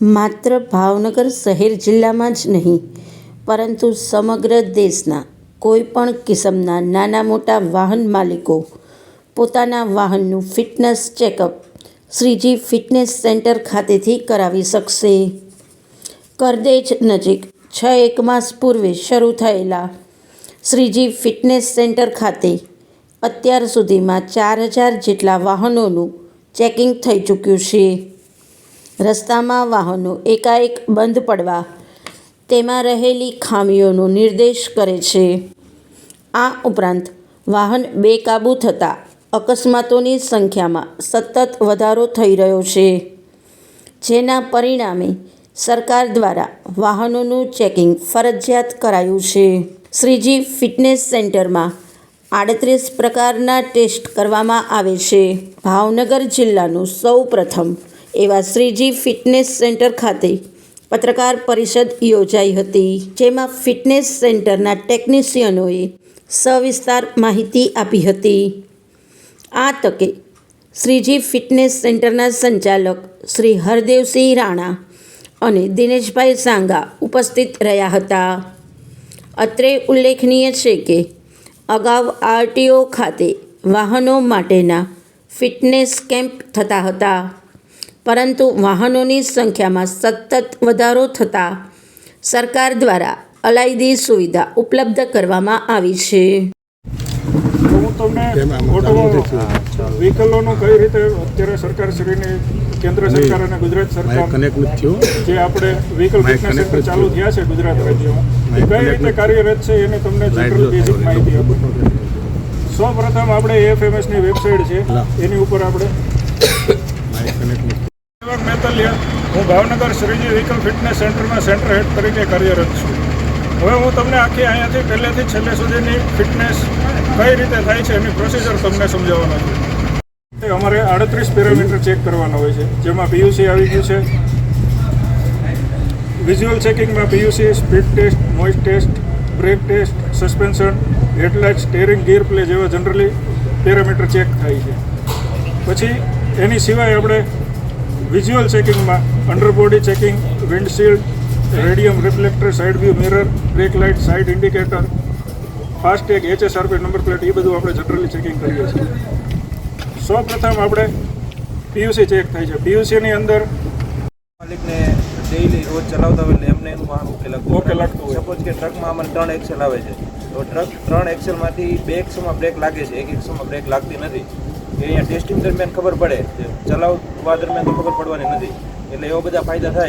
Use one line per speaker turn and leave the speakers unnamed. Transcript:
માત્ર ભાવનગર શહેર જિલ્લામાં જ નહીં, પરંતુ સમગ્ર દેશના કોઈપણ કિસમના નાના મોટા વાહન માલિકો પોતાના વાહનનું fitness checkup Shreeji fitness centre ખાતેથી કરાવી શકશે. કરદેજ નજીક છ એક માસ પૂર્વે શરૂ થયેલા શ્રીજી ફિટનેસ સેન્ટર ખાતે અત્યાર સુધીમાં ચાર હજાર જેટલા વાહનોનું ચેકિંગ થઈ ચૂક્યું છે. રસ્તામાં વાહનો એકાએક બંધ પડવા તેમાં રહેલી ખામીઓનો નિર્દેશ કરે છે. આ ઉપરાંત વાહન બેકાબૂ થતાં અકસ્માતોની સંખ્યામાં સતત વધારો થઈ રહ્યો છે. જેના પરિણામે સરકાર દ્વારા વાહનોનું ચેકિંગ ફરજિયાત કરાયું છે. શ્રીજી ફિટનેસ સેન્ટરમાં આડત્રીસ પ્રકારના ટેસ્ટ કરવામાં આવે છે. ભાવનગર જિલ્લાનું સૌ પ્રથમ એવા શ્રીજી ફિટનેસ સેન્ટર ખાતે પત્રકાર પરિષદ યોજાઈ હતી, જેમાં ફિટનેસ સેન્ટરના ટેકનિશિયનોએ સવિસ્તાર માહિતી આપી હતી. આ તકે શ્રીજી ફિટનેસ સેન્ટરના સંચાલક શ્રી હરદેવસિંહ રાણા અને દિનેશભાઈ સાંગા ઉપસ્થિત રહ્યા હતા. અત્રે ઉલ્લેખનીય છે કે અગાઉ આરટીઓ ખાતે વાહનો માટેના ફિટનેસ કેમ્પ થતા હતા. પરંતુ વાહનોની સંખ્યામાં સતત વધારો થતાં સરકાર દ્વારા અલાયદી સુવિધા ઉપલબ્ધ કરવામાં આવી છે.
હું તમને ઓટો વ્હીકલોનું કઈ રીતે અત્યારે સરકાર શ્રીની કેન્દ્ર સરકાર અને ગુજરાત સરકાર
કનેક્ટ
જે આપણે વ્હીકલ ફિટનેસ સેન્ટર ચાલુ થયા. છે ગુજરાત રાજ્યમાં. એ કઈ રીતે કાર્યરત છે એને તમને જનરલ બેઝિક માહિતી આપો. સૌ પ્રથમ આપણે એફએમએસની વેબસાઇટ છે. એની ઉપર આપણે મેતલિયા હું ભાવનગર શ્રીજી વ્હીકલ ફિટનેસ સેન્ટરમાં સેન્ટર હેડ તરીકે કાર્યરત છું. હવે હું તમને આખી અહીંયાથી પહેલેથી છેલ્લે સુધીની ફિટનેસ કઈ રીતે થાય છે એની પ્રોસિજર તમને સમજાવવાનો છું. તે અમારે આડત્રીસ પેરામીટર ચેક કરવાના હોય છે, જેમાં પીયુસી આવી ગયું છે. Visual ચેકિંગમાં PUC speed test noise test brake test suspension headlight steering gear play જેવા જનરલી પેરામીટર ચેક થાય છે. પછી એની સિવાય આપણે visual ચેકિંગમાં underbody checking windshield radium reflector side view mirror brake light side indicator FASTag HSRP number plate એ બધું આપણે generally checking કરીએ છીએ. સૌ પ્રથમ આપણે પીયુસી ચેક થાય છે. પીયુસીની અંદર
માલિકને ડેઈલી રોજ ચલાવતા હોય એટલે એમને એનું વાહન ઓકે લાગતું
ઓકે લાગતું હોય.
સપોઝ કે ટ્રકમાં અમને ત્રણ એક્સેલ આવે છે. તો ટ્રક ત્રણ એક્સેલમાંથી બે એક્સેલમાં બ્રેક લાગે છે. એક એક્સેલમાં બ્રેક લાગતી નથી. અહીંયા ટેસ્ટિંગ દરમિયાન ખબર પડે. ચલાવવા દરમિયાન તો ખબર પડવાની નથી. એટલે એવા બધા ફાયદા થાય.